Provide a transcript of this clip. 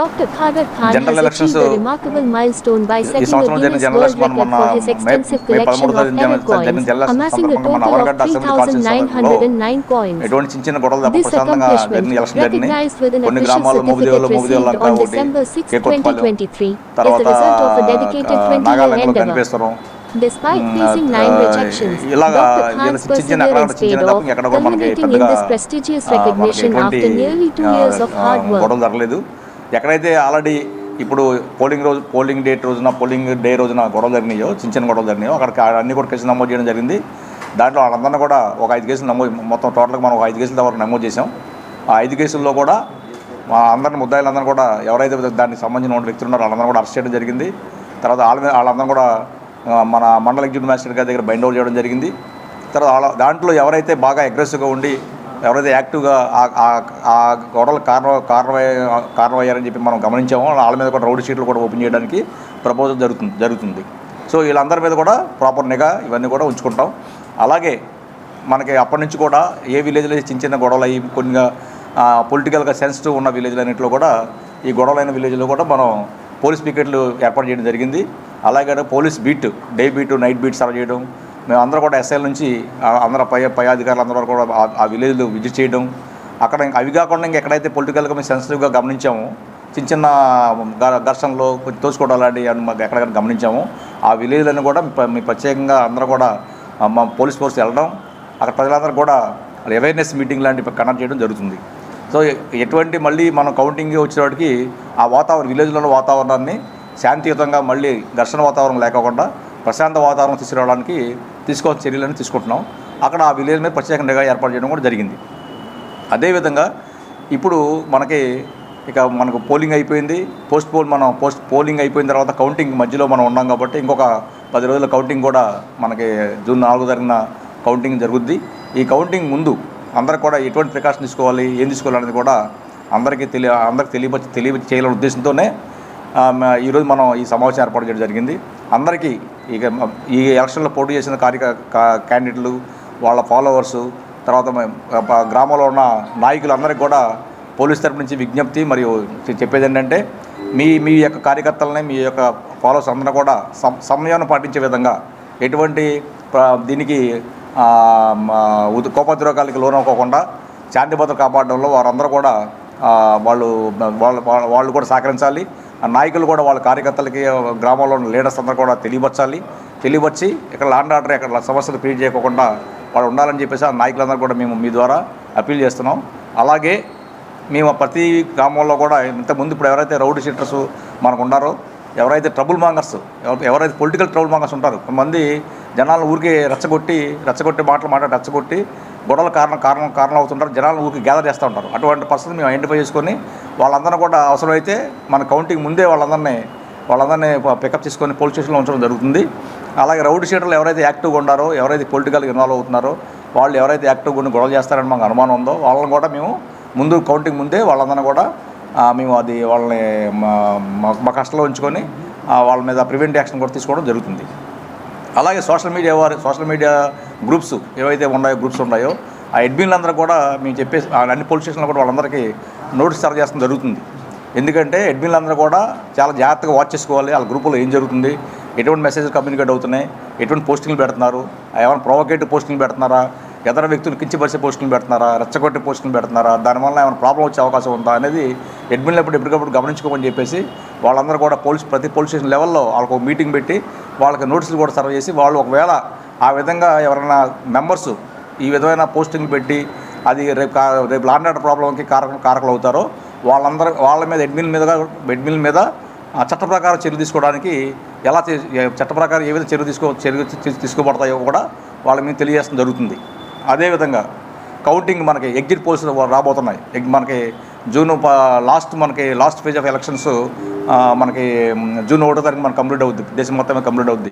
Dr. Khagar Khan General has elections, achieved a remarkable milestone by ఈ setting జరిగిన Guinness general World Record for his extensive collection of error coins, general amassing a total of Avaragadda assembly కాన్స్టిట్యూన్సీలో 3,909 coins. This accomplishment, recognized with an official certificate received on December 6, K Kothapalem 2023, is the result of a dedicated 20-year నాగాలంలో endeavor. Despite facing nine uh, rejections, ఇలాగా Dr. ఇలా Khan's చిన్న ఎక్కడ కూడా మనకి పెద్దగా this prestigious ఆ, మనకి recognition ఎటువంటి, after nearly two ఆ, years of ఆ, hard work. గొడవలు జరగలేదు ఎక్కడైతే ఆల్రెడీ ఇప్పుడు పోలింగ్ రోజు పోలింగ్ డేట్ రోజున పోలింగ్ డే రోజున గొడవలు జరిగినాయో చిన్న చిన్న గొడవలు జరిగినాయో అక్కడికి అన్ని కూడా కేసులు నమోదు చేయడం జరిగింది. దాంట్లో వాళ్ళందరినీ కూడా ఒక ఐదు కేసులు నమోదు మొత్తం టోటల్గా మనం ఒక ఐదు కేసుల వరకు నమోదు చేసాం ఆ ఐదు కేసుల్లో కూడా మా అందరిని ముద్దాయిలందరూ కూడా ఎవరైతే దానికి సంబంధించిన వ్యక్తులు ఉన్నారో వాళ్ళందరూ కూడా అరెస్ట్ చేయడం జరిగింది. తర్వాత వాళ్ళ మీద వాళ్ళందరూ కూడా మన మండల ఎగ్జిక్యూటివ్ మ్యాజిస్ట్రేట్ గారి దగ్గర బైండ్ అవుట్ చేయడం జరిగింది. తర్వాత వాళ్ళ దాంట్లో ఎవరైతే బాగా అగ్రెసివ్గా ఉండి ఎవరైతే యాక్టివ్గా ఆ- గొడవలు కారణ కారణమై కారణమయ్యారని చెప్పి మనం గమనించామో వాళ్ళ మీద కూడా రౌడ్ షీట్లు కూడా ఓపెన్ చేయడానికి ప్రపోజల్ జరుగుతుంది జరుగుతుంది. సో వీళ్ళందరి మీద కూడా ప్రాపర్ నిఘా ఇవన్నీ కూడా ఉంచుకుంటాం. అలాగే మనకి అప్పటి నుంచి కూడా ఏ విలేజ్లో చిన్న చిన్న గొడవలు అయ్యి కొన్ని పొలిటికల్గా సెన్సిటివ్ ఉన్న విలేజ్లు అన్నింటిలో కూడా ఈ గొడవలైన విలేజ్లో కూడా మనం పోలీస్ పికెట్లు ఏర్పాటు చేయడం జరిగింది. అలాగే police beat day beat night beat serve చేయడం మేము అందరూ కూడా ఎస్ఐల నుంచి అందరూ పై పై అధికారులు అందరూ కూడా ఆ- విలేజ్లు విజిట్ చేయడం. అక్కడ అవి కాకుండా ఇంకా ఎక్కడైతే పొలిటికల్గా మేము సెన్సిటివ్గా గమనించాము చిన్న చిన్న ఘర్షణలు కొంచెం తోసుకోవడం లాంటివి మాకు ఎక్కడెక్కడ గమనించాము ఆ విలేజ్లను కూడా మీ- ప్రత్యేకంగా అందరూ కూడా మా పోలీస్ ఫోర్స్ వెళ్ళడం. అక్కడ ప్రజలందరూ కూడా అవేర్నెస్ మీటింగ్ లాంటివి కండక్ట్ చేయడం జరుగుతుంది. సో ఎటువంటి మళ్ళీ మనం కౌంటింగ్ వచ్చేవాడికి ఆ వాతావరణం విలేజ్లో వాతావరణాన్ని శాంతియుతంగా మళ్ళీ ఘర్షణ వాతావరణం లేకుండా ప్రశాంత వాతావరణం తీసుకురావడానికి తీసుకోవాల్సిన చర్యలను తీసుకుంటున్నాం. అక్కడ ఆ విలేజ్ మీద ప్రత్యేక నిఘా ఏర్పాటు చేయడం కూడా జరిగింది. అదేవిధంగా ఇప్పుడు మనకి ఇక మనకు పోలింగ్ అయిపోయింది. పోస్ట్ పోల్ మనం పోస్ట్ పోలింగ్ అయిపోయిన తర్వాత కౌంటింగ్ మధ్యలో మనం ఉన్నాం కాబట్టి ఇంకొక పది రోజుల కౌంటింగ్ కూడా మనకి జూన్ నాలుగు జరిగిన కౌంటింగ్ జరుగుద్ది. ఈ కౌంటింగ్ ముందు అందరు కూడా ఎటువంటి ప్రికాషన్ తీసుకోవాలి ఏం తీసుకోవాలనేది కూడా అందరికీ తెలియ అందరికి తెలియ తెలియ చేయాలనే ఉద్దేశంతోనే ఈరోజు మనం ఈ సమావేశం ఏర్పాటు చేయడం జరిగింది. అందరికీ ఇక ఈ ఎలక్షన్లో పోటీ చేసిన కార్య క్యాండిడేట్లు వాళ్ళ ఫాలోవర్సు తర్వాత గ్రామంలో ఉన్న నాయకులందరికీ కూడా పోలీస్ తరపు నుంచి విజ్ఞప్తి మరియు చెప్పేది ఏంటంటే మీ మీ యొక్క కార్యకర్తలని మీ యొక్క ఫాలోవర్స్ అందరూ కూడా సం సమయాన్ని పాటించే విధంగా ఎటువంటి దీనికి ఆ, మ- ఉద్- కోపద్రోగాలకి లోనవ్వకుండా శాంతి భద్రత కాపాడడంలో వారందరూ కూడా వాళ్ళు వాళ్ళు వాళ్ళు కూడా సహకరించాలి. నాయకులు కూడా వాళ్ళ కార్యకర్తలకి గ్రామంలో ఉన్న లీడర్స్ అందరూ కూడా తెలియపరచాలి. తెలియపరిచి ఇక్కడ లాండ్ ఆర్డర్ ఇక్కడ సమస్యలు క్రియేట్ చేయకుండా వాళ్ళు ఉండాలని చెప్పేసి ఆ నాయకులందరూ కూడా మేము మీ ద్వారా అప్పీల్ చేస్తున్నాం. అలాగే మేము ప్రతి గ్రామంలో కూడా ఇంతకుముందు ఇప్పుడు ఎవరైతే రౌడీ షీటర్స్ మనకు ఉన్నారో ఎవరైతే ట్రబుల్ మాంగర్స్ ఎవరైతే పొలిటికల్ ట్రబుల్ మాంగర్స్ ఉంటారో కొంతమంది జనాలను ఊరికే రెచ్చగొట్టి రెచ్చగొట్టి మాటలు మాట్లాడి రెచ్చగొట్టి గొడవల కారణం కారణం కారణం అవుతుంటారు జనాలను ఊరికి గ్యాదర్ చేస్తూ ఉంటారు. అటువంటి పరిస్థితి మేము ఐడెంటిఫై చేసుకొని వాళ్ళందరినీ కూడా అవసరమైతే మన కౌంటింగ్ ముందే వాళ్ళందరినీ వాళ్ళందరినీ పికప్ చేసుకొని పోలీస్ స్టేషన్లో ఉంచడం జరుగుతుంది. అలాగే రౌడ్ షీటర్లు ఎవరైతే యాక్టివ్గా ఉన్నారో ఎవరైతే పొలిటికల్గా ఇన్వాల్వ్ అవుతున్నారో వాళ్ళు ఎవరైతే యాక్టివ్గా ఉండి గొడవలు చేస్తారని మాకు అనుమానం ఉందో వాళ్ళని కూడా మేము ముందు కౌంటింగ్ ముందే వాళ్ళందరినీ కూడా మేము అది వాళ్ళని మా మా- కష్టంలో ఉంచుకొని వాళ్ళ మీద ప్రివెంట్ యాక్షన్ కూడా తీసుకోవడం జరుగుతుంది. అలాగే సోషల్ మీడియా వారి సోషల్ మీడియా గ్రూప్స్ ఏవైతే ఉన్నాయో గ్రూప్స్ ఉన్నాయో ఆ అడ్మిన్లందరూ కూడా మేము చెప్పేసి ఆ అన్ని పోలీస్ స్టేషన్లో కూడా వాళ్ళందరికీ నోటీస్ సర్వ్ చేస్తడం జరుగుతుంది. ఎందుకంటే అడ్మిన్లందరూ కూడా చాలా జాగ్రత్తగా వాచ్ చేసుకోవాలి. వాళ్ళ గ్రూపులో ఏం జరుగుతుంది ఎటువంటి మెసేజ్ కమ్యూనికేట్ అవుతున్నాయి ఎటువంటి పోస్టింగ్లు పెడుతున్నారు ఏమైనా ప్రొవోకేటివ్ పోస్టింగ్లు పెడుతున్నారా ఇతర వ్యక్తులు కించపరిచే పోస్టులు పెడుతున్నారా రెచ్చగొట్టే పోస్టులు పెడుతున్నారా దానివల్ల ఏమైనా ప్రాబ్లం వచ్చే అవకాశం ఉందా అనేది అడ్మిన్లు ఎప్పుడు ఎప్పటికప్పుడు గమనించుకోమని చెప్పేసి వాళ్ళందరూ కూడా పోలీస్ ప్రతి పోలీస్ స్టేషన్ లెవెల్లో వాళ్ళకు ఒక మీటింగ్ పెట్టి వాళ్ళకి నోటీసులు కూడా సర్వ్ చేసి వాళ్ళు ఒకవేళ ఆ విధంగా ఎవరైనా మెంబర్స్ ఈ విధమైన పోస్టింగ్ పెట్టి అది రేపు రేపు లాండ్ ఆర్డర్ ప్రాబ్లంకి కారక కారకులు అవుతారో వాళ్ళందరూ వాళ్ళ మీద అడ్మిన్ మీద అడ్మిన్ మీద చట్ట ప్రకారం చర్యలు తీసుకోవడానికి ఎలా చే- చట్ట ప్రకారం ఏ విధంగా చర్యలు తీసుకో చర్య తీసుకోబడతాయో కూడా వాళ్ళ మీద తెలియజేయడం జరుగుతుంది. అదేవిధంగా కౌంటింగ్ మనకి ఎగ్జిట్ పోల్స్ రాబోతున్నాయి. మనకి జూన్ ప- లాస్ట్ మనకి లాస్ట్ ఫేజ్ ఆఫ్ ఎలక్షన్స్ మనకి జూన్ ఒకటో తారీఖు మనకి కంప్లీట్ అవుద్ది. దేశం మొత్తమే కంప్లీట్ అవుద్ది.